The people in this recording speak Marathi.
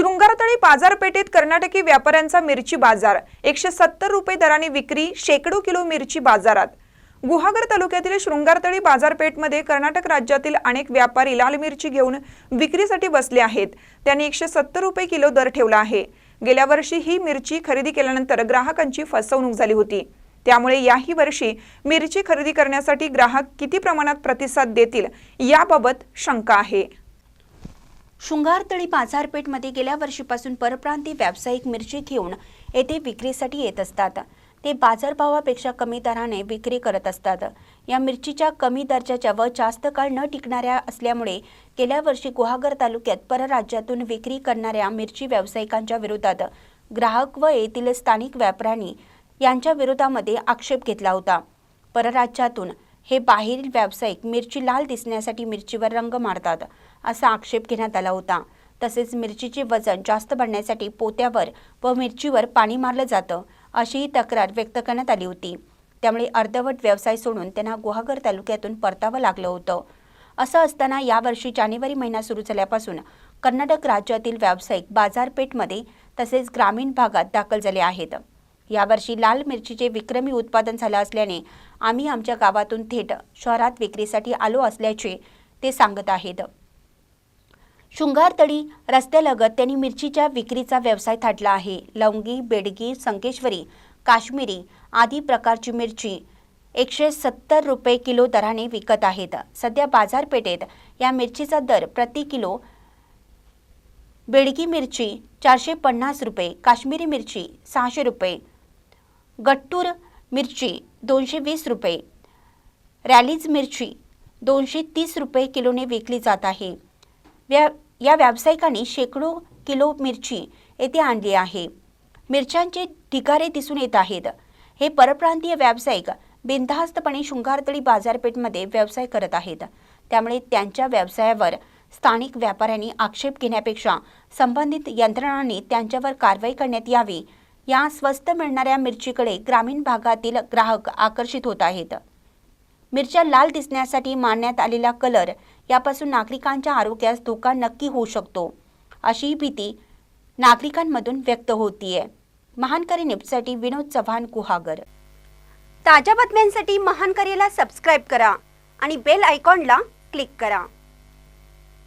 शृंगारतळी बाजारपेठेत कर्नाटकी व्यापाऱ्यांचा मिरची बाजार. एकशे सत्तर रुपये दराने विक्री शेकडो किलो मिरची बाजारात. गुहागर तालुक्यातील शृंगारतळी बाजारपेठमध्ये कर्नाटक राज्यातील अनेक व्यापारी लाल मिरची घेऊन विक्रीसाठी बसले आहेत. त्यांनी एकशे सत्तर रुपये किलो दर ठेवला आहे. गेल्या वर्षी ही मिरची खरेदी केल्यानंतर ग्राहकांची फसवणूक झाली होती. त्यामुळे याही वर्षी मिरची खरेदी करण्यासाठी ग्राहक किती प्रमाणात प्रतिसाद देतील याबाबत शंका आहे. शृंगारतळी बाजारपेठमध्ये गेल्या वर्षीपासून परप्रांती व्यावसायिक मिरची घेऊन येथे विक्रीसाठी येत असतात. ते बाजारभावापेक्षा कमी दराने विक्री करत असतात. या मिरचीच्या कमी दर्जाच्या व जास्त काळ न टिकणाऱ्या असल्यामुळे गेल्या वर्षी गुहागर तालुक्यात परराज्यातून विक्री करणाऱ्या मिरची व्यावसायिकांच्या विरोधात ग्राहक व येथील स्थानिक व्यापाऱ्यांनी यांच्या विरोधामध्ये आक्षेप घेतला होता. परराज्यातून हे बाहेरील व्यावसायिक मिरची लाल दिसण्यासाठी मिरचीवर रंग मारतात असा आक्षेप घेण्यात आला होता. तसेच मिरचीचे वजन जास्त बनण्यासाठी पोत्यावर व मिरचीवर पाणी मारलं जातं अशीही तक्रार व्यक्त करण्यात आली होती. त्यामुळे अर्धवट व्यवसाय सोडून त्यांना गुहागर तालुक्यातून परतावं लागलं होतं. असं असताना यावर्षी जानेवारी महिना सुरू झाल्यापासून कर्नाटक राज्यातील व्यावसायिक बाजारपेठमध्ये तसेच ग्रामीण भागात दाखल झाले आहेत. यावर्षी लाल मिरचीचे विक्रमी उत्पादन झालं असल्याने आम्ही आमच्या गावातून थेट शहरात विक्रीसाठी आलो असल्याचे ते सांगत आहेत. शृंगारतळी रस्त्यालगत त्यांनी मिरचीच्या विक्रीचा व्यवसाय थाटला आहे. लवंगी बेडगी संकेश्वरी काश्मीरी आदी प्रकारची मिरची एकशे सत्तर रुपये किलो दराने विकत आहेत. सध्या बाजारपेठेत या मिरचीचा दर प्रति किलो बेडगी मिरची चारशे पन्नास रुपये काश्मीरी मिरची सहाशे रुपये गट्टूर मिरची दोनशे वीस रुपये. रॅलीज मिरची दोनशे तीस रुपये किलोने विकली जात आहे. व्या या व्यावसायिकांनी शेकडो किलो मिरची येथे आणली आहे. मिरच्यांचे ढिगारे दिसून येत आहेत. हे परप्रांतीय व्यावसायिक बिनधास्तपणे शृंगारतळी बाजारपेठमध्ये व्यवसाय करत आहेत. त्यामुळे त्यांच्या व्यवसायावर स्थानिक व्यापाऱ्यांनी आक्षेप घेण्यापेक्षा संबंधित यंत्रणांनी त्यांच्यावर कारवाई करण्यात यावी या स्वस्त मिळणाऱ्या मिरचीकडे ग्रामीण भागातील ग्राहक आकर्षित होत आहेत. मिरच्या लाल दिसण्यासाठी मांडण्यात आलेला कलर यापासून नागरिकांच्या आरोग्यास धोका नक्की होऊ शकतो अशी भीती नागरिकांमधून व्यक्त होतीये. महानकरी निपसाठी विनोद चव्हाण गुहागर ताज्या बातम्यांसाठी महानकरीला सबस्क्राईब करा आणि बेल आयकॉनला क्लिक करा.